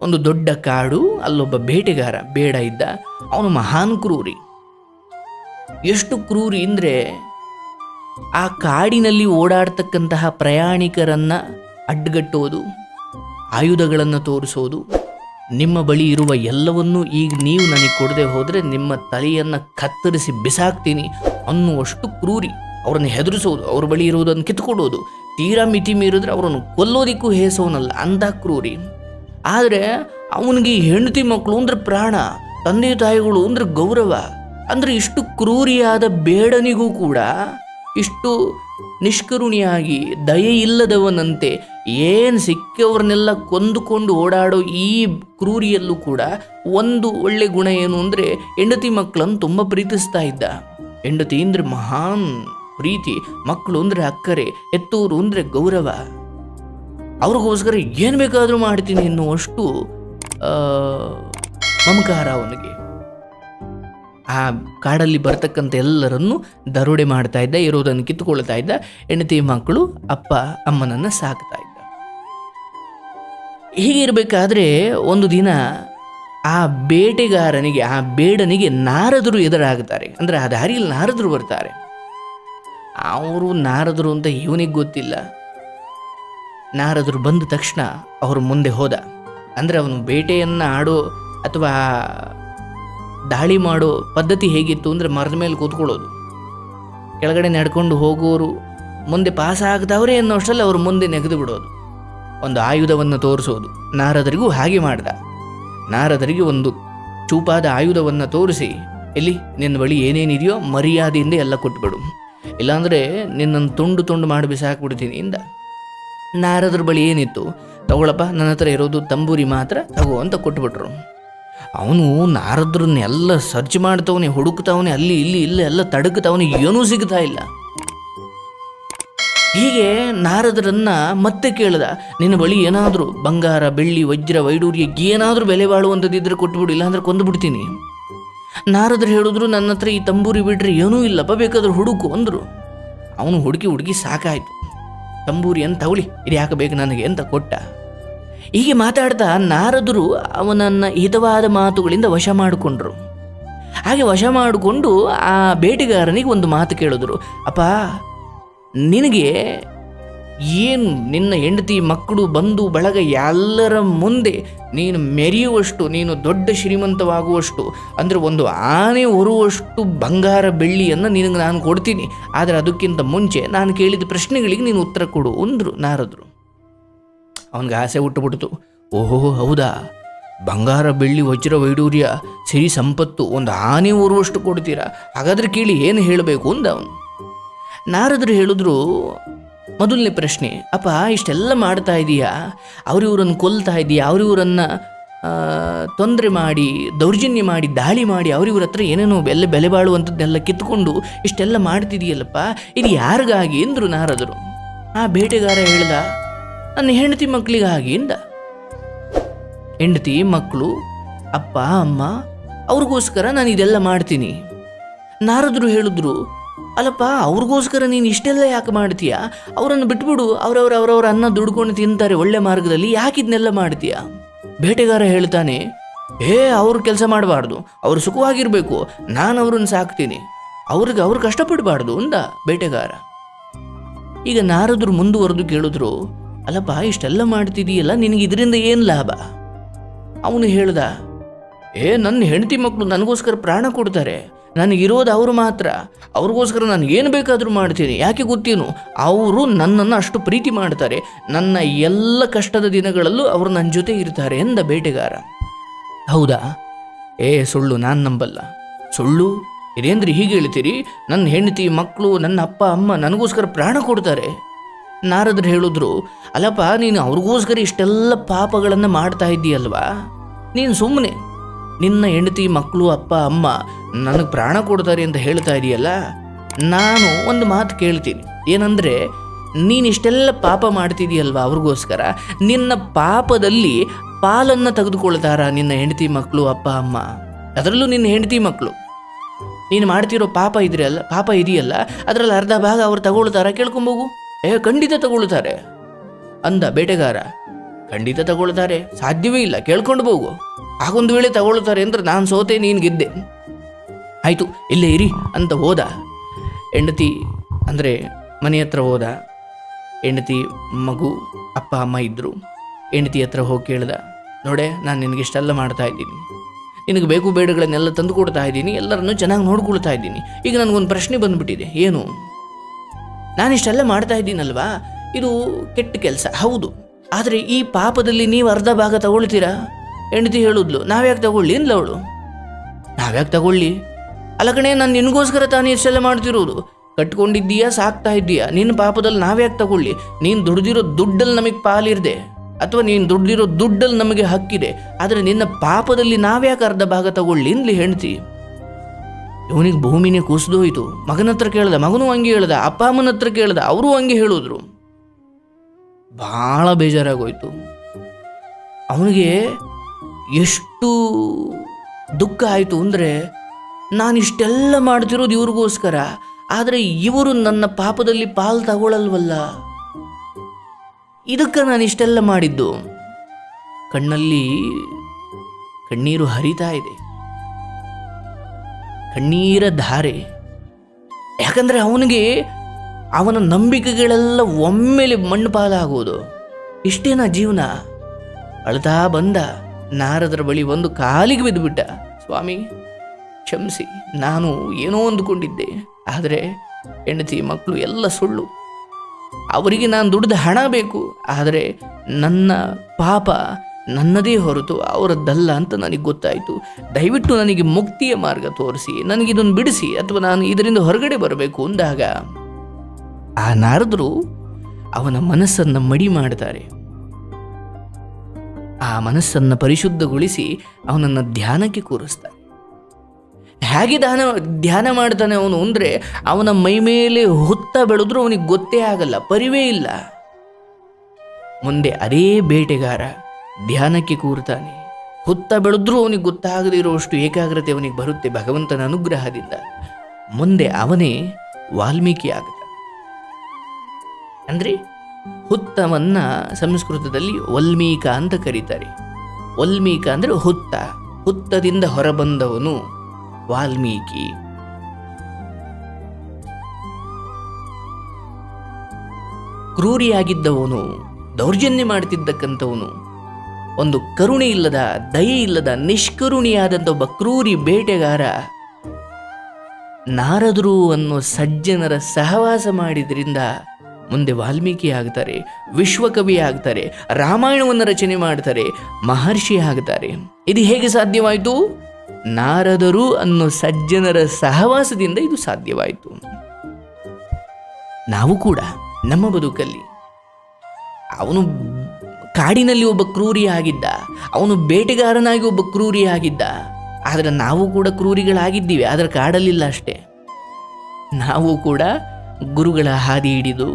ಒಂದು ದೊಡ್ಡ ಕಾಡು, ಅಲ್ಲೊಬ್ಬ ಬೇಟೆಗಾರ, ಬೇಡ ಇದ್ದ, ಅವನು ಮಹಾನ್ ಕ್ರೂರಿ. ಎಷ್ಟು ಕ್ರೂರಿ ಅಂದರೆ, ಆ ಕಾಡಿನಲ್ಲಿ ಓಡಾಡ್ತಕ್ಕಂತಹ ಪ್ರಯಾಣಿಕರನ್ನು ಅಡ್ಡಗಟ್ಟೋದು, ಆಯುಧಗಳನ್ನು ತೋರಿಸೋದು, ನಿಮ್ಮ ಬಳಿ ಇರುವ ಎಲ್ಲವನ್ನೂ ಈಗ ನೀವು ನನಗೆ ಕೊಡದೆ ಹೋದರೆ ನಿಮ್ಮ ತಲೆಯನ್ನು ಕತ್ತರಿಸಿ ಬಿಸಾಕ್ತೀನಿ ಅನ್ನುವಷ್ಟು ಕ್ರೂರಿ. ಅವರನ್ನು ಹೆದರಿಸೋದು, ಅವ್ರ ಬಳಿ ಇರುವುದನ್ನು ಕಿತ್ಕೊಡೋದು ತೀರಾ ಮಿತಿ ಮೀರಿದ್ರೆ ಅವರನ್ನು ಕೊಲ್ಲೋದಿಕ್ಕೂ ಹೇಸೋನಲ್ಲ, ಅಂಥ ಕ್ರೂರಿ. ಆದರೆ ಅವನಿಗೆ ಹೆಂಡತಿ ಮಕ್ಕಳು ಅಂದ್ರೆ ಪ್ರಾಣ, ತಂದೆ ತಾಯಿಗಳು ಅಂದ್ರೆ ಗೌರವ, ಅಂದ್ರೆ ಇಷ್ಟು ಕ್ರೂರಿಯಾದ ಬೇಡನಿಗೂ ಕೂಡ ಇಷ್ಟು ನಿಷ್ಕರುಣಿಯಾಗಿ ದಯೆ ಇಲ್ಲದವನಂತೆ ಏನು ಸಿಕ್ಕವ್ರನ್ನೆಲ್ಲ ಕೊಂದುಕೊಂಡು ಓಡಾಡೋ ಈ ಕ್ರೂರಿಯಲ್ಲೂ ಕೂಡ ಒಂದು ಒಳ್ಳೆ ಗುಣ ಏನು ಅಂದರೆ ಹೆಂಡತಿ ಮಕ್ಕಳನ್ನು ತುಂಬ ಪ್ರೀತಿಸ್ತಾ ಇದ್ದ. ಹೆಂಡತಿ ಅಂದರೆ ಮಹಾನ್ ಪ್ರೀತಿ, ಮಕ್ಕಳು ಅಂದರೆ ಅಕ್ಕರೆ ಎತ್ತೂರು ಅಂದರೆ ಗೌರವ. ಅವ್ರಿಗೋಸ್ಕರ ಏನು ಬೇಕಾದರೂ ಮಾಡ್ತೀನಿ ಎನ್ನುವಷ್ಟು ಮಮಕಾರ ಅವನಿಗೆ. ಆ ಕಾಡಲ್ಲಿ ಬರ್ತಕ್ಕಂಥ ಎಲ್ಲರನ್ನು ದರೋಡೆ ಮಾಡ್ತಾ ಇದ್ದ, ಇರೋದನ್ನು ಕಿತ್ತುಕೊಳ್ತಾ ಇದ್ದ, ಹೆಂಡತಿ, ಮಕ್ಕಳು, ಅಪ್ಪ, ಅಮ್ಮನನ್ನು ಸಾಕ್ತಾ ಇದ್ದ. ಹೀಗಿರಬೇಕಾದ್ರೆ ಒಂದು ದಿನ ಆ ಬೇಟೆಗಾರನಿಗೆ, ಆ ಬೇಡನಿಗೆ ನಾರದರು ಎದುರಾಗ್ತಾರೆ. ಅಂದರೆ ಆ ದಾರಿಯಲ್ಲಿ ನಾರದರು ಬರ್ತಾರೆ. ಅವರು ನಾರದರು ಅಂತ ಇವನಿಗೆ ಗೊತ್ತಿಲ್ಲ. ನಾರದರು ಬಂದ ತಕ್ಷಣ ಅವರು ಮುಂದೆ ಹೋದ. ಅಂದರೆ ಅವನು ಬೇಟೆಯನ್ನು ಆಡೋ ಅಥವಾ ದಾಳಿ ಮಾಡೋ ಪದ್ಧತಿ ಹೇಗಿತ್ತು ಅಂದರೆ ಮರದ ಮೇಲೆ ಕೂತ್ಕೊಳ್ಳೋದು. ಕೆಳಗಡೆ ನಡ್ಕೊಂಡು ಹೋಗೋರು ಮುಂದೆ ಪಾಸ್ ಆಗದವರೇ ಅನ್ನೋಷ್ಟರಲ್ಲಿ ಅವರು ಮುಂದೆ ನೆಗೆದು ಬಿಡೋದು. ಒಂದು ಆಯುಧವನ್ನು ತೋರಿಸೋದು. ನಾರದರಿಗೂ ಹಾಗೆ ಮಾಡ್ದ. ನಾರದರಿಗೆ ಒಂದು ಚೂಪಾದ ಆಯುಧವನ್ನು ತೋರಿಸಿ, ಎಲ್ಲಿ, ನಿನ್ನ ಬಳಿ ಏನೇನಿದೆಯೋ ಮರ್ಯಾದೆಯಿಂದ ಎಲ್ಲ ಕೊಟ್ಬಿಡು. ಇಲ್ಲಾಂದರೆ ನಿನ್ನನ್ನು ತುಂಡು ತುಂಡು ಮಾಡಿ ಬಿಸಾಕ್ಬಿಡ್ತೀನಿ, ಇಂದ. ನಾರದ್ರ ಬಳಿ ಏನಿತ್ತು? ತಗೊಳಪ್ಪ, ನನ್ನ ಹತ್ರ ಇರೋದು ತಂಬೂರಿ ಮಾತ್ರ, ತಗೋ ಅಂತ ಕೊಟ್ಬಿಟ್ರು. ಅವನು ನಾರದ್ರನ್ನೆಲ್ಲ ಸರ್ಚ್ ಮಾಡ್ತವನೆ, ಹುಡುಕ್ತಾವನೆ, ಅಲ್ಲಿ ಇಲ್ಲಿ ಇಲ್ಲಿ ಎಲ್ಲ ತಡಕ್ತಾವನೆ, ಏನೂ ಸಿಗ್ತಾ ಇಲ್ಲ. ಹೀಗೆ ನಾರದರನ್ನ ಮತ್ತೆ ಕೇಳ್ದ, ನಿನ್ನ ಬಳಿ ಏನಾದರೂ ಬಂಗಾರ, ಬೆಳ್ಳಿ, ವಜ್ರ, ವೈಡೂರ್ಯ ಏನಾದರೂ ಬೆಲೆ ಬಾಳುವಂಥದ್ದಿದ್ರೆ ಕೊಟ್ಬಿಡು, ಇಲ್ಲಾಂದ್ರೆ ಕೊಂದುಬಿಡ್ತೀನಿ ನಾರದ್ರು ಹೇಳಿದ್ರು, ನನ್ನ ಹತ್ರ ಈ ತಂಬೂರಿ ಬಿಡ್ರಿ, ಏನೂ ಇಲ್ಲಪ್ಪ, ಬೇಕಾದ್ರೆ ಹುಡುಕು ಅಂದರು. ಅವನು ಹುಡುಕಿ ಹುಡುಕಿ ಸಾಕಾಯ್ತು. ತಂಬೂರಿ ಅಂತ ಅವಳಿ ಇದು ಯಾಕೆ ಬೇಕು ನನಗೆ ಅಂತ ಕೊಟ್ಟ? ಹೀಗೆ ಮಾತಾಡ್ತಾ ನಾರದರು ಅವನನ್ನು ಹಿತವಾದ ಮಾತುಗಳಿಂದ ವಶ ಮಾಡಿಕೊಂಡ್ರು. ಹಾಗೆ ವಶ ಮಾಡಿಕೊಂಡು ಆ ಬೇಟೆಗಾರನಿಗೆ ಒಂದು ಮಾತು ಕೇಳಿದ್ರು. ಅಪ್ಪ, ನಿನಗೆ ಏನು ನಿನ್ನ ಹೆಂಡತಿ ಮಕ್ಕಳು ಬಂಧು ಬಳಗ ಎಲ್ಲರ ಮುಂದೆ ನೀನು ಮೆರೆಯುವಷ್ಟು, ನೀನು ದೊಡ್ಡ ಶ್ರೀಮಂತವಾಗುವಷ್ಟು, ಅಂದರೆ ಒಂದು ಆನೆ ಹೊರುವಷ್ಟು ಬಂಗಾರ ಬೆಳ್ಳಿಯನ್ನು ನಿನಗೆ ನಾನು ಕೊಡ್ತೀನಿ. ಆದರೆ ಅದಕ್ಕಿಂತ ಮುಂಚೆ ನಾನು ಕೇಳಿದ ಪ್ರಶ್ನೆಗಳಿಗೆ ನೀನು ಉತ್ತರ ಕೊಡು ಅಂದರು ನಾರದರು. ಅವನಿಗೆ ಆಸೆ ಹುಟ್ಟುಬಿಡ್ತು. ಓಹೋ, ಹೌದಾ? ಬಂಗಾರ ಬೆಳ್ಳಿ, ವಜ್ರ ವೈಡೂರ್ಯ, ಸಿರಿ ಸಂಪತ್ತು, ಒಂದು ಆನೆ ಊರುವಷ್ಟು ಕೊಡ್ತೀರಾ? ಹಾಗಾದ್ರೆ ಕೇಳಿ ಏನು ಹೇಳಬೇಕು ಅಂದ ಅವನು. ನಾರದರು ಹೇಳಿದ್ರು ಮೊದಲನೇ ಪ್ರಶ್ನೆ, ಅಪ್ಪ, ಇಷ್ಟೆಲ್ಲ ಮಾಡ್ತಾ ಇದೀಯಾ? ಅವರಿವರನ್ನು ಕೊಲ್ತಾ ಇದೀಯಾ? ಅವರಿವರನ್ನು ತೊಂದರೆ ಮಾಡಿ, ದೌರ್ಜನ್ಯ ಮಾಡಿ, ದಾಳಿ ಮಾಡಿ ಅವರಿವ್ರ ಹತ್ರ ಏನೇನೋ ಬೆಲೆ ಬೆಲೆ ಬಾಳುವಂಥದ್ದೆಲ್ಲ ಕಿತ್ಕೊಂಡು ಇಷ್ಟೆಲ್ಲ ಮಾಡ್ತಿದೀಯಲ್ಲಪ್ಪ? ಇದು ಯಾರಿಗಾಗಿ ಎಂದರು ನಾರದರು. ಆ ಬೇಟೆಗಾರ ಹೇಳ್ದ, ನನ್ನ ಹೆಂಡತಿ ಮಕ್ಕಳಿಗಾಗಿ ಎಂದ ಹೆಂಡತಿ ಮಕ್ಕಳು ಅಪ್ಪ, ಅಮ್ಮ, ಅವ್ರಿಗೋಸ್ಕರ ನಾನು ಇದೆಲ್ಲ ಮಾಡ್ತೀನಿ. ನಾರದರು ಹೇಳಿದ್ರು ಅಲ್ಲಪ್ಪ, ಅವ್ರಿಗೋಸ್ಕರ ನೀನು ಇಷ್ಟೆಲ್ಲ ಯಾಕೆ ಮಾಡ್ತೀಯ? ಅವರನ್ನು ಬಿಟ್ಬಿಡು, ಅವರವ್ರ ಅವರವ್ರ ಅನ್ನ ದುಡ್ಕೊಂಡು ತಿಂತಾರೆ ಒಳ್ಳೆ ಮಾರ್ಗದಲ್ಲಿ, ಯಾಕೆ ಇದನ್ನೆಲ್ಲ ಮಾಡ್ತೀಯ? ಬೇಟೆಗಾರ ಹೇಳ್ತಾನೆ ಏ ಅವ್ರು ಕೆಲಸ ಮಾಡಬಾರ್ದು, ಅವ್ರು ಸುಖವಾಗಿರಬೇಕು, ನಾನು ಅವ್ರನ್ನ ಸಾಕ್ತೀನಿ, ಅವ್ರಿಗೆ ಅವ್ರು ಕಷ್ಟಪಡಬಾರ್ದು, ಅಂದ ಬೇಟೆಗಾರ. ಈಗ ನಾರದ್ರು ಮುಂದುವರೆದು ಕೇಳಿದ್ರು, ಅಲ್ಲಪ್ಪ, ಇಷ್ಟೆಲ್ಲ ಮಾಡ್ತಿದೀಯಲ್ಲ, ನಿನಗೆ ಇದರಿಂದ ಏನು ಲಾಭ? ಅವನು ಹೇಳ್ದ, ಏ ನನ್ನ ಹೆಂಡತಿ ಮಕ್ಕಳು ನನಗೋಸ್ಕರ ಪ್ರಾಣ ಕೊಡ್ತಾರೆ ನನಗಿರೋದು ಅವರು ಮಾತ್ರ. ಅವ್ರಿಗೋಸ್ಕರ ನಾನು ಏನು ಬೇಕಾದರೂ ಮಾಡ್ತೀನಿ. ಯಾಕೆ ಗೊತ್ತೇನು? ಅವರು ನನ್ನನ್ನು ಅಷ್ಟು ಪ್ರೀತಿ ಮಾಡ್ತಾರೆ. ನನ್ನ ಎಲ್ಲ ಕಷ್ಟದ ದಿನಗಳಲ್ಲೂ ಅವರು ನನ್ನ ಜೊತೆ ಇರ್ತಾರೆ ಎಂದ ಬೇಟೆಗಾರ. ಹೌದಾ? ಏ ಸುಳ್ಳು, ನಾನು ನಂಬಲ್ಲ. ಸುಳ್ಳು? ಇದೇಂದ್ರೆ ಹೀಗೆ ಹೇಳ್ತೀರಿ? ನನ್ನ ಹೆಂಡತಿ ಮಕ್ಕಳು ನನ್ನ ಅಪ್ಪ, ಅಮ್ಮ ನನಗೋಸ್ಕರ ಪ್ರಾಣ ಕೊಡ್ತಾರೆ. ನಾರದ್ರು ಹೇಳಿದ್ರು, ಅಲ್ಲಪ್ಪ, ನೀನು ಅವ್ರಿಗೋಸ್ಕರ ಇಷ್ಟೆಲ್ಲ ಪಾಪಗಳನ್ನು ಮಾಡ್ತಾ ಇದ್ದೀಯಲ್ವಾ? ನೀನು ಸುಮ್ಮನೆ ನಿನ್ನ ಹೆಂಡತಿ, ಮಕ್ಕಳು, ಅಪ್ಪ, ಅಮ್ಮ ನನಗೆ ಪ್ರಾಣ ಕೊಡ್ತಾರೆ ಅಂತ ಹೇಳ್ತಾ ಇದೆಯಲ್ಲ? ನಾನು ಒಂದು ಮಾತು ಕೇಳ್ತೀನಿ. ಏನಂದರೆ ನೀನಿಷ್ಟೆಲ್ಲ ಪಾಪ ಮಾಡ್ತಿದೀಯಲ್ವಾ ಅವ್ರಿಗೋಸ್ಕರ? ನಿನ್ನ ಪಾಪದಲ್ಲಿ ಪಾಲನ್ನು ತೆಗೆದುಕೊಳ್ತಾರ ನಿನ್ನ ಹೆಂಡತಿ, ಮಕ್ಕಳು, ಅಪ್ಪ, ಅಮ್ಮ? ಅದರಲ್ಲೂ ನಿನ್ನ ಹೆಂಡತಿ, ಮಕ್ಕಳು. ನೀನು ಮಾಡ್ತಿರೋ ಪಾಪ ಇದ್ರೆ ಅಲ್ಲ, ಪಾಪ ಇದೆಯಲ್ಲ, ಅದರಲ್ಲಿ ಅರ್ಧ ಭಾಗ ಅವ್ರು ತಗೊಳ್ತಾರ? ಕೇಳ್ಕೊಂಬೋಗು. ಏ, ಖಂಡಿತ ತಗೊಳ್ತಾರೆ. ಅಂದ ಬೇಟೆಗಾರ. ಖಂಡಿತ ತಗೊಳ್ತಾರೆ. ಸಾಧ್ಯವೇ ಇಲ್ಲ. ಕೇಳ್ಕೊಂಡು ಹೋಗು ಆಗೊಂದು ವೇಳೆ ತಗೊಳ್ತಾರೆ ಅಂದ್ರೆ ನಾನು ಸೋತೆ, ನೀನು ಗೆದ್ದೆ. ಆಯಿತು, ಇಲ್ಲೇ ಇರಿ ಅಂತ ಹೋದ. ಹೆಂಡತಿ ಅಂದರೆ ಮನೆ ಹತ್ರ ಹೋದ. ಹೆಂಡತಿ ಮಗು, ಅಪ್ಪ, ಅಮ್ಮ ಇದ್ದರು ಹೆಂಡತಿ ಹತ್ರ ಹೋಗಿ ಕೇಳ್ದ, ನೋಡೆ, ನಾನು ನಿನಗೆ ಇಷ್ಟೆಲ್ಲ ಮಾಡ್ತಾ ಇದ್ದೀನಿ. ನಿನಗೆ ಬೇಕು ಬೇಡಗಳನ್ನೆಲ್ಲ ತಂದು ಕೊಡ್ತಾ ಇದ್ದೀನಿ, ಎಲ್ಲರನ್ನು ಚೆನ್ನಾಗಿ ನೋಡ್ಕೊಳ್ತಾ ಇದ್ದೀನಿ. ಈಗ ನನಗೊಂದು ಪ್ರಶ್ನೆ ಬಂದುಬಿಟ್ಟಿದೆ, ಏನು? ನಾನು ಇಷ್ಟೆಲ್ಲ ಮಾಡ್ತಾ ಇದ್ದೀನಲ್ವಾ? ಇದು ಕೆಟ್ಟ ಕೆಲಸ, ಹೌದು. ಆದರೆ ಈ ಪಾಪದಲ್ಲಿ ನೀವು ಅರ್ಧ ಭಾಗ ತಗೊಳ್ತೀರಾ? ಹೆಂಡತಿ ಹೇಳಿದ್ಲು, ನಾವ್ಯಾಕೆ ತಗೊಳ್ಳಿ ಅಂದ್ಲು ಅವಳು. ನಾವ್ಯಾಕೆ ತಗೊಳ್ಳಿ? ಅಲ್ಲ ಕಣೆ, ನಾನು ನಿನಗೋಸ್ಕರ ತಾನೇ ಇಷ್ಟೆಲ್ಲ ಮಾಡ್ತಿರೋದು. ಕಟ್ಕೊಂಡಿದ್ದೀಯಾ, ಸಾಕ್ತಾ ಇದ್ದೀಯಾ? ನಿನ್ನ ಪಾಪದಲ್ಲಿ ನಾವ್ಯಾಕೆ ತಗೊಳ್ಳಿ? ನೀನು ದುಡ್ದಿರೋ ದುಡ್ಡಲ್ಲಿ ನಮಗೆ ಪಾಲಿರದೆ. ಅಥವಾ ನೀನು ದುಡ್ದಿರೋ ದುಡ್ಡಲ್ಲಿ ನಮಗೆ ಹಕ್ಕಿದೆ. ಆದರೆ ನಿನ್ನ ಪಾಪದಲ್ಲಿ ನಾವ್ಯಾಕೆ ಅರ್ಧ ಭಾಗ ತಗೊಳ್ಳಿ ಅಂದ್ಲಿ ಹೆಂಡತಿ. ಇವನಿಗೆ ಭೂಮಿನೇ ಕುಸಿದೋಯ್ತು ಮಗನ ಹತ್ರ ಕೇಳ್ದ, ಮಗನೂ ಹಂಗೆ ಹೇಳ್ದ, ಅಪ್ಪ ಅಮ್ಮನ ಹತ್ರ ಕೇಳ್ದ, ಅವರು ಹಂಗೆ ಹೇಳಿದ್ರು. ಭಾಳ ಬೇಜಾರಾಗೋಯ್ತು. ಅವನಿಗೆ ಎಷ್ಟು ದುಃಖ ಆಯಿತು ಅಂದರೆ ನಾನು ಇಷ್ಟೆಲ್ಲ ಮಾಡ್ತಿರೋದು ಇವ್ರಿಗೋಸ್ಕರ. ಆದರೆ ಇವರು ನನ್ನ ಪಾಪದಲ್ಲಿ ಪಾಲು ತಗೊಳ್ಳಲ್ವಲ್ಲ ಇದಕ್ಕೆ ನಾನು ಇಷ್ಟೆಲ್ಲ ಮಾಡಿದ್ದು. ಕಣ್ಣಲ್ಲಿ ಕಣ್ಣೀರು ಹರಿತಾ ಇದೆ. ಕಣ್ಣೀರ ಧಾರೆ. ಯಾಕಂದರೆ ಅವನಿಗೆ ಅವನ ನಂಬಿಕೆಗಳೆಲ್ಲ ಒಮ್ಮೆಲೆ ಮಣ್ಣು ಪಾಲಾಗೋದು. ಇಷ್ಟೇನಾ ಜೀವನ? ಅಳ್ತಾ ಬಂದ. ನಾರದರ ಬಳಿ ಒಂದು ಕಾಲಿಗೆ ಬಿದ್ದುಬಿಟ್ಟ ಸ್ವಾಮಿ, ಕ್ಷಮಿಸಿ, ನಾನು ಏನೋ ಅಂದುಕೊಂಡಿದ್ದೆ. ಆದರೆ ಹೆಂಡತಿ ಮಕ್ಕಳು ಎಲ್ಲ ಸುಳ್ಳು. ಅವರಿಗೆ ನಾನು ದುಡಿದ ಹಣ ಬೇಕು. ಆದರೆ ನನ್ನ ಪಾಪ ನನ್ನದೇ ಹೊರತು ಅವರದ್ದಲ್ಲ ಅಂತ ನನಗೆ ಗೊತ್ತಾಯಿತು. ದಯವಿಟ್ಟು ನನಗೆ ಮುಕ್ತಿಯ ಮಾರ್ಗ ತೋರಿಸಿ ನನಗಿದನ್ನು ಬಿಡಿಸಿ, ಅಥವಾ ನಾನು ಇದರಿಂದ ಹೊರಗಡೆ ಬರಬೇಕು ಅಂದಾಗ. ಆ ನಾರದರು ಅವನ ಮನಸ್ಸನ್ನು ಮಡಿ ಮಾಡ್ತಾರೆ ಆ ಮನಸ್ಸನ್ನು ಪರಿಶುದ್ಧಗೊಳಿಸಿ ಅವನನ್ನು ಧ್ಯಾನಕ್ಕೆ ಕೂರಿಸ್ತಾನೆ. ಹೇಗೆ ಧ್ಯಾನ ಧ್ಯಾನ ಮಾಡ್ತಾನೆ ಅವನು ಅಂದರೆ ಅವನ ಮೈ ಮೇಲೆ ಹುತ್ತ ಬೆಳೆದ್ರೂ ಅವನಿಗೆ ಗೊತ್ತೇ ಆಗಲ್ಲ, ಪರಿವೇ ಇಲ್ಲ. ಮುಂದೆ ಅದೇ ಬೇಟೆಗಾರ ಧ್ಯಾನಕ್ಕೆ ಕೂರ್ತಾನೆ. ಹುತ್ತ ಬೆಳೆದ್ರೂ ಅವನಿಗೆ ಗೊತ್ತಾಗದೇ ಇರುವಷ್ಟು ಏಕಾಗ್ರತೆ ಅವನಿಗೆ ಬರುತ್ತೆ ಭಗವಂತನ ಅನುಗ್ರಹದಿಂದ. ಮುಂದೆ ಅವನೇ ವಾಲ್ಮೀಕಿ ಆಗ್ತಾನೆ ಅಂದ್ರೆ ಹುತ್ತವನ್ನ ಸಂಸ್ಕೃತದಲ್ಲಿ ವಲ್ಮೀಕ ಅಂತ ಕರೀತಾರೆ. ವಲ್ಮೀಕ ಅಂದರೆ ಹುತ್ತ. ಹುತ್ತದಿಂದ ಹೊರಬಂದವನು ವಾಲ್ಮೀಕಿ. ಕ್ರೂರಿಯಾಗಿದ್ದವನು, ದೌರ್ಜನ್ಯ ಮಾಡ್ತಿದ್ದಕ್ಕಂಥವನು, ಒಂದು ಕರುಣೆ ಇಲ್ಲದ, ದಯೆ ಇಲ್ಲದ, ನಿಷ್ಕರುಣಿಯಾದಂಥ ಒಬ್ಬ ಕ್ರೂರಿ ಬೇಟೆಗಾರ ನಾರದರು ಅನ್ನೋ ಸಜ್ಜನರ ಸಹವಾಸ ಮಾಡಿದ್ರಿಂದ ಮುಂದೆ ವಾಲ್ಮೀಕಿ ಆಗ್ತಾರೆ ವಿಶ್ವಕವಿ ಆಗ್ತಾರೆ ರಾಮಾಯಣವನ್ನು ರಚನೆ ಮಾಡ್ತಾರೆ ಮಹರ್ಷಿ ಆಗ್ತಾರೆ ಇದು ಹೇಗೆ ಸಾಧ್ಯವಾಯಿತು? ನಾರದರು ಅನ್ನೋ ಸಜ್ಜನರ ಸಹವಾಸದಿಂದ ಇದು ಸಾಧ್ಯವಾಯಿತು. ನಾವು ಕೂಡ ನಮ್ಮ ಬದುಕಲ್ಲಿ, ಅವನು ಕಾಡಿನಲ್ಲಿ ಒಬ್ಬ ಕ್ರೂರಿ ಆಗಿದ್ದ ಅವನು ಬೇಟೆಗಾರನಾಗಿ ಒಬ್ಬ ಕ್ರೂರಿ ಆಗಿದ್ದ ಆದರೆ ನಾವು ಕೂಡ ಕ್ರೂರಿಗಳಾಗಿದ್ದೀವಿ, ಆದರೆ ಕಾಡಲಿಲ್ಲ ಅಷ್ಟೇ. ನಾವು ಕೂಡ ಗುರುಗಳ ಹಾದಿ ಹಿಡಿದು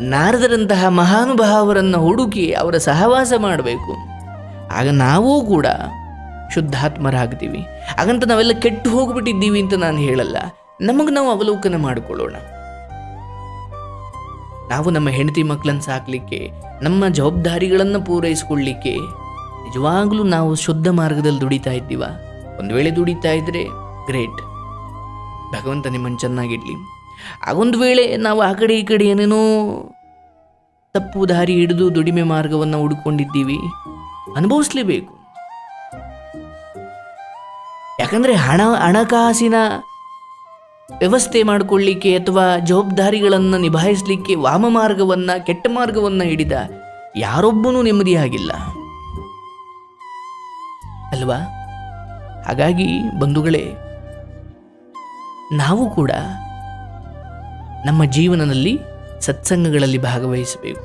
ನಾರದರಂತಹ ಮಹಾನುಭಾವರನ್ನು ಹುಡುಕಿ ಅವರ ಸಹವಾಸ ಮಾಡಬೇಕು. ಆಗ ನಾವೂ ಕೂಡ ಶುದ್ಧಾತ್ಮರಾಗ್ತೀವಿ. ಹಾಗಂತ ನಾವೆಲ್ಲ ಕೆಟ್ಟು ಹೋಗ್ಬಿಟ್ಟಿದ್ದೀವಿ ಅಂತ ನಾನು ಹೇಳಲ್ಲ. ನಮಗೆ ನಾವು ಅವಲೋಕನ ಮಾಡಿಕೊಳ್ಳೋಣ. ನಾವು ನಮ್ಮ ಹೆಂಡತಿ ಮಕ್ಕಳನ್ನು ಸಾಕಲಿಕ್ಕೆ, ನಮ್ಮ ಜವಾಬ್ದಾರಿಗಳನ್ನು ಪೂರೈಸ್ಕೊಳ್ಳಿಕ್ಕೆ ನಿಜವಾಗಲೂ ನಾವು ಶುದ್ಧ ಮಾರ್ಗದಲ್ಲಿ ದುಡಿತಾ ಇದ್ದೀವ. ಒಂದು ವೇಳೆ ದುಡಿತಾ ಇದ್ರೆ, ಗ್ರೇಟ್. ಭಗವಂತ ನಿಮ್ಮನ್ನು ಚೆನ್ನಾಗಿಡ್ಲಿ ಆಗೊಂದು ವೇಳೆ ನಾವು ಆ ಕಡೆ ಈ ಕಡೆ ಏನೇನೋ ತಪ್ಪು ದಾರಿ ಹಿಡಿದು ದುಡಿಮೆ ಮಾರ್ಗವನ್ನು ಹುಡುಕೊಂಡಿದ್ದೀವಿ, ಅನುಭವಿಸ್ಲೇಬೇಕು. ಯಾಕಂದರೆ ಹಣ, ಹಣಕಾಸಿನ ವ್ಯವಸ್ಥೆ ಮಾಡಿಕೊಳ್ಳಿಕ್ಕೆ ಅಥವಾ ಜವಾಬ್ದಾರಿಗಳನ್ನು ನಿಭಾಯಿಸಲಿಕ್ಕೆ ವಾಮ ಮಾರ್ಗವನ್ನು, ಕೆಟ್ಟ ಮಾರ್ಗವನ್ನು ಹಿಡಿದ ಯಾರೊಬ್ಬನೂ ನೆಮ್ಮದಿಯಾಗಿಲ್ಲ ಅಲ್ವಾ? ಹಾಗಾಗಿ ಬಂಧುಗಳೇ, ನಾವು ಕೂಡ ನಮ್ಮ ಜೀವನದಲ್ಲಿ ಸತ್ಸಂಗಗಳಲ್ಲಿ ಭಾಗವಹಿಸಬೇಕು.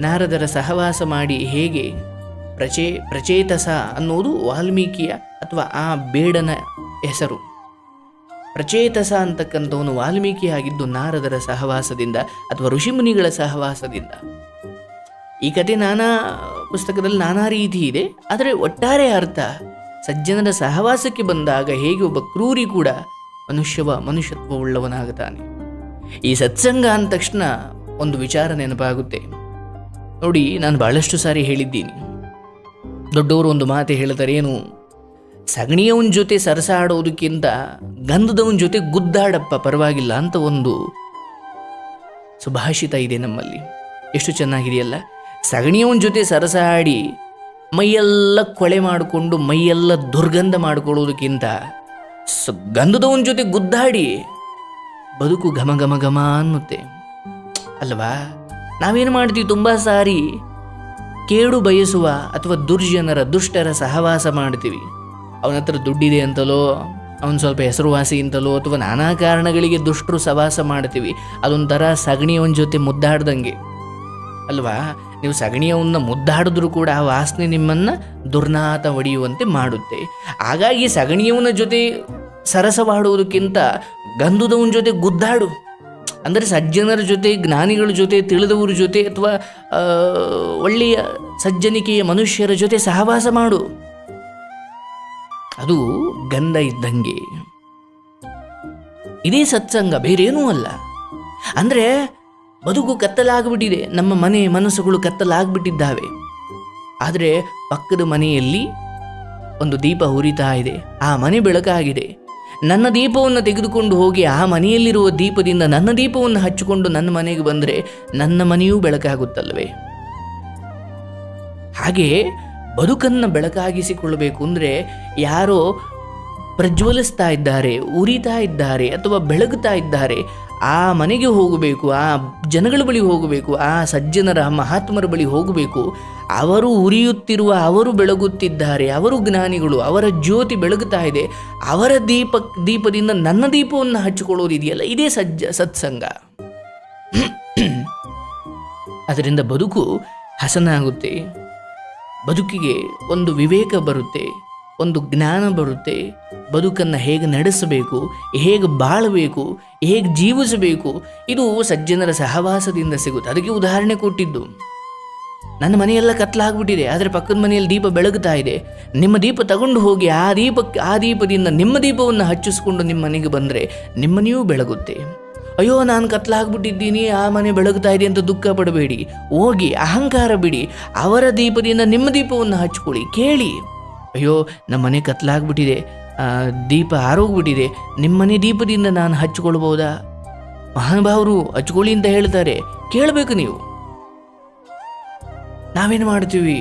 ನಾರದರ ಸಹವಾಸ ಮಾಡಿ ಹೇಗೆ ಪ್ರಚೇ, ಪ್ರಚೇತಸ ಅನ್ನೋದು ವಾಲ್ಮೀಕಿಯ ಅಥವಾ ಆ ಬೇಡನ ಹೆಸರು. ಪ್ರಚೇತಸ ಅಂತಕ್ಕಂಥವನು ವಾಲ್ಮೀಕಿಯಾಗಿದ್ದು ನಾರದರ ಸಹವಾಸದಿಂದ ಅಥವಾ ಋಷಿಮುನಿಗಳ ಸಹವಾಸದಿಂದ. ಈ ಕತೆ ನಾನಾ ಪುಸ್ತಕದಲ್ಲಿ ನಾನಾ ರೀತಿ ಇದೆ, ಆದರೆ ಒಟ್ಟಾರೆ ಅರ್ಥ ಸಜ್ಜನರ ಸಹವಾಸಕ್ಕೆ ಬಂದಾಗ ಹೇಗೆ ಒಬ್ಬ ಕ್ರೂರಿ ಕೂಡ ಮನುಷ್ಯವ ಮನುಷ್ಯತ್ವವುಳ್ಳವನಾಗುತ್ತಾನೆ ಈ ಸತ್ಸಂಗ ಅಂದ ತಕ್ಷಣ ಒಂದು ವಿಚಾರ ನೆನಪಾಗುತ್ತೆ. ನೋಡಿ, ನಾನು ಬಹಳಷ್ಟು ಸಾರಿ ಹೇಳಿದ್ದೀನಿ. ದೊಡ್ಡವರು ಒಂದು ಮಾತು ಹೇಳ್ತಾರೇನು, ಸಗಣಿಯವನ ಜೊತೆ ಸರಸಾಡೋದಕ್ಕಿಂತ ಗಂಧದವನ ಜೊತೆ ಗುದ್ದಾಡಪ್ಪ ಪರವಾಗಿಲ್ಲ ಅಂತ ಒಂದು ಸುಭಾಷಿತ ಇದೆ ನಮ್ಮಲ್ಲಿ. ಎಷ್ಟು ಚೆನ್ನಾಗಿದೆಯಲ್ಲ? ಸಗಣಿಯವನ ಜೊತೆ ಸರಸಾಡಿ ಮೈಯೆಲ್ಲ ಕೊಳೆ ಮಾಡಿಕೊಂಡು ಮೈಯೆಲ್ಲ ದುರ್ಗಂಧ ಮಾಡಿಕೊಳ್ಳೋದಕ್ಕಿಂತ ಗಂಧದವನ ಜೊತೆ ಗುದ್ದಾಡಿ ಬದುಕು ಘಮ ಘಮ ಘಮ ಅನ್ನುತ್ತೆ. ಅಲ್ವಾ? ನಾವೇನು ಮಾಡ್ತೀವಿ ತುಂಬ ಸಾರಿ ಕೇಡು ಬಯಸುವ ಅಥವಾ ದುರ್ಜನರ, ದುಷ್ಟರ ಸಹವಾಸ ಮಾಡ್ತೀವಿ. ಅವನ ಹತ್ರ ದುಡ್ಡಿದೆ ಅಂತಲೋ, ಅವನು ಸ್ವಲ್ಪ ಹೆಸರುವಾಸಿ ಅಂತಲೋ ಅಥವಾ ನಾನಾ ಕಾರಣಗಳಿಗೆ ದುಷ್ಟರು ಸಹವಾಸ ಮಾಡ್ತೀವಿ. ಅದೊಂಥರ ಸಗಣಿಯವನ ಜೊತೆ ಮುದ್ದಾಡ್ದಂಗೆ. ಅಲ್ವಾ? ನೀವು ಸಗಣಿಯವನ್ನ ಮುದ್ದಾಡಿದ್ರೂ ಕೂಡ ಆ ವಾಸನೆ ನಿಮ್ಮನ್ನು ದುರ್ನಾತ ಒಡೆಯುವಂತೆ ಮಾಡುತ್ತೆ. ಹಾಗಾಗಿ ಸಗಣಿಯವನ ಜೊತೆ ಸರಸವಾಡುವುದಕ್ಕಿಂತ ಗಂಧದವನ ಜೊತೆ ಗುದ್ದಾಡು. ಅಂದರೆ ಸಜ್ಜನರ ಜೊತೆ, ಜ್ಞಾನಿಗಳ ಜೊತೆ, ತಿಳಿದವರ ಜೊತೆ ಅಥವಾ ಒಳ್ಳೆಯ ಸಜ್ಜನಿಕೆಯ ಮನುಷ್ಯರ ಜೊತೆ ಸಹವಾಸ ಮಾಡು. ಅದು ಗಂಧ ಇದ್ದಂಗೆ. ಇದೇ ಸತ್ಸಂಗ, ಬೇರೇನೂ ಅಲ್ಲ. ಅಂದರೆ ಬದುಕು ಕತ್ತಲಾಗ್ಬಿಟ್ಟಿದೆ, ನಮ್ಮ ಮನೆ ಮನಸ್ಸುಗಳು ಕತ್ತಲಾಗ್ಬಿಟ್ಟಿದ್ದಾವೆ. ಆದರೆ ಪಕ್ಕದ ಮನೆಯಲ್ಲಿ ಒಂದು ದೀಪ ಉರಿತಾ ಇದೆ, ಆ ಮನೆ ಬೆಳಕಾಗಿದೆ. ನನ್ನ ದೀಪವನ್ನು ತೆಗೆದುಕೊಂಡು ಹೋಗಿ ಆ ಮನೆಯಲ್ಲಿರುವ ದೀಪದಿಂದ ನನ್ನ ದೀಪವನ್ನು ಹಚ್ಚಿಕೊಂಡು ನನ್ನ ಮನೆಗೆ ಬಂದರೆ ನನ್ನ ಮನೆಯೂ ಬೆಳಕಾಗುತ್ತಲ್ವೇ ಹಾಗೆಯೇ ಬದುಕನ್ನು ಬೆಳಕಾಗಿಸಿಕೊಳ್ಳಬೇಕು ಅಂದರೆ ಯಾರೋ ಪ್ರಜ್ವಲಿಸ್ತಾ ಇದ್ದಾರೆ, ಉರಿತಾ ಇದ್ದಾರೆ ಅಥವಾ ಬೆಳಗುತ್ತಾ ಇದ್ದಾರೆ, ಆ ಮನೆಗೆ ಹೋಗಬೇಕು, ಆ ಜನಗಳ ಬಳಿ ಹೋಗಬೇಕು, ಆ ಸಜ್ಜನರ, ಮಹಾತ್ಮರ ಬಳಿ ಹೋಗಬೇಕು. ಅವರು ಉರಿಯುತ್ತಿರುವ, ಅವರು ಬೆಳಗುತ್ತಿದ್ದಾರೆ, ಅವರು ಜ್ಞಾನಿಗಳು, ಅವರ ಜ್ಯೋತಿ ಬೆಳಗುತ್ತಾ ಇದೆ, ಅವರ ದೀಪ, ದೀಪದಿಂದ ನನ್ನ ದೀಪವನ್ನು ಹಚ್ಚಿಕೊಳ್ಳೋದಿದೆಯಲ್ಲ ಇದೇ ಸಜ್ಜ, ಸತ್ಸಂಗ. ಅದರಿಂದ ಬದುಕು ಹಸನಾಗುತ್ತೆ, ಬದುಕಿಗೆ ಒಂದು ವಿವೇಕ ಬರುತ್ತೆ. ಒಂದು ಜ್ಞಾನ ಬರುತ್ತೆ. ಬದುಕನ್ನು ಹೇಗೆ ನಡೆಸಬೇಕು, ಹೇಗೆ ಬಾಳಬೇಕು, ಹೇಗೆ ಜೀವಿಸಬೇಕು, ಇದು ಸಜ್ಜನರ ಸಹವಾಸದಿಂದ ಸಿಗುತ್ತೆ. ಅದಕ್ಕೆ ಉದಾಹರಣೆ ಕೊಟ್ಟಿದ್ದು. ನನ್ನ ಮನೆಯೆಲ್ಲ ಕತ್ಲಾಗ್ಬಿಟ್ಟಿದೆ, ಆದರೆ ಪಕ್ಕದ ಮನೆಯಲ್ಲಿ ದೀಪ ಬೆಳಗುತ್ತಾ ಇದೆ. ನಿಮ್ಮ ದೀಪ ತಗೊಂಡು ಹೋಗಿ ಆ ದೀಪಕ್ಕೆ, ಆ ದೀಪದಿಂದ ನಿಮ್ಮ ದೀಪವನ್ನು ಹಚ್ಚಿಸ್ಕೊಂಡು ನಿಮ್ಮ ಮನೆಗೆ ಬಂದರೆ ನಿಮ್ಮನೆಯೂ ಬೆಳಗುತ್ತೆ. ಅಯ್ಯೋ, ನಾನು ಕತ್ಲಾಗ್ಬಿಟ್ಟಿದ್ದೀನಿ, ಆ ಮನೆ ಬೆಳಗ್ತಾ ಇದೆ ಅಂತ ದುಃಖ ಪಡಬೇಡಿ. ಹೋಗಿ, ಅಹಂಕಾರ ಬಿಡಿ, ಅವರ ದೀಪದಿಂದ ನಿಮ್ಮ ದೀಪವನ್ನು ಹಚ್ಕೊಳ್ಳಿ, ಕೇಳಿ. ಅಯ್ಯೋ, ನಮ್ಮ ಮನೆ ಕತ್ಲಾಗ್ಬಿಟ್ಟಿದೆ. ದೀಪ ಆರೋಗ್ಬಿಟ್ಟಿದೆ ನಿಮ್ಮನೆ ದೀಪದಿಂದ ನಾನು ಹಚ್ಚಿಕೊಳ್ಬಹುದಾ? ಮಹಾನುಭಾವರು ಹಚ್ಕೊಳ್ಳಿ ಅಂತ ಹೇಳ್ತಾರೆ. ಕೇಳಬೇಕು ನೀವು. ನಾವೇನು ಮಾಡ್ತೀವಿ?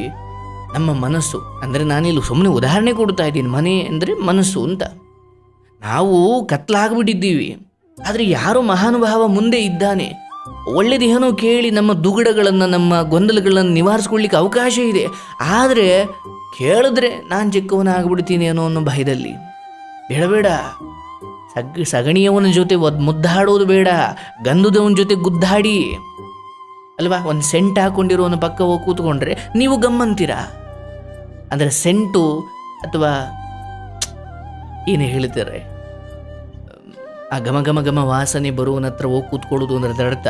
ನಮ್ಮ ಮನಸ್ಸು, ಅಂದರೆ ನಾನಿಲ್ಲಿ ಸುಮ್ಮನೆ ಉದಾಹರಣೆ ಕೊಡ್ತಾ ಇದ್ದೀನಿ. ಮನೆ ಅಂದರೆ ಮನಸ್ಸು ಅಂತ. ನಾವು ಕತ್ಲಾಗ್ಬಿಟ್ಟಿದ್ದೀವಿ. ಆದರೆ ಯಾರು ಮಹಾನುಭಾವ ಮುಂದೆ ಇದ್ದಾನೆ. ಒಳ್ಳೆದೇನೋ ಕೇಳಿ ನಮ್ಮ ದುಗುಡಗಳನ್ನು, ನಮ್ಮ ಗೊಂದಲಗಳನ್ನು ನಿವಾರಿಸ್ಕೊಳ್ಳಿಕ್ಕೆ ಅವಕಾಶ ಇದೆ. ಆದರೆ ಕೇಳಿದ್ರೆ ನಾನು ಚಿಕ್ಕವನಾಗ್ಬಿಡ್ತೀನೇನೋ ಅನ್ನೋ ಭಯದಲ್ಲಿ. ಬೇಡ ಸಗ್, ಸಗಣಿಯವನ ಜೊತೆ ಒದ್, ಮುದ್ದಾಡೋದು ಬೇಡ. ಗಂಧದವನ ಜೊತೆ ಗುದ್ದಾಡಿ. ಅಲ್ವಾ? ಒಂದು ಸೆಂಟ್ ಹಾಕೊಂಡಿರೋನ ಪಕ್ಕ ಹೋಗಿ ಕೂತ್ಕೊಂಡ್ರೆ ನೀವು ಗಮ್ಮಂತೀರಾ? ಅಂದರೆ ಸೆಂಟು ಅಥವಾ ಏನು ಹೇಳ್ತಾರೆ? ಆ ಘಮ ಘಮ ಘಮ ವಾಸನೆ ಬರುವನ ಹತ್ರ ಹೋಗಿ ಕೂತ್ಕೊಳ್ಳೋದು ಅಂದ್ರೆ ಅರ್ಥ.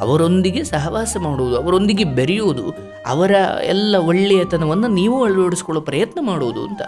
ಅವರೊಂದಿಗೆ ಸಹವಾಸ ಮಾಡುವುದು ಅವರೊಂದಿಗೆ ಬೆರೆಯುವುದು ಅವರ ಎಲ್ಲ ಒಳ್ಳೆಯತನವನ್ನು ನೀವು ಅಳವಡಿಸ್ಕೊಳ್ಳೋ ಪ್ರಯತ್ನ ಮಾಡುವುದು ಅಂತ.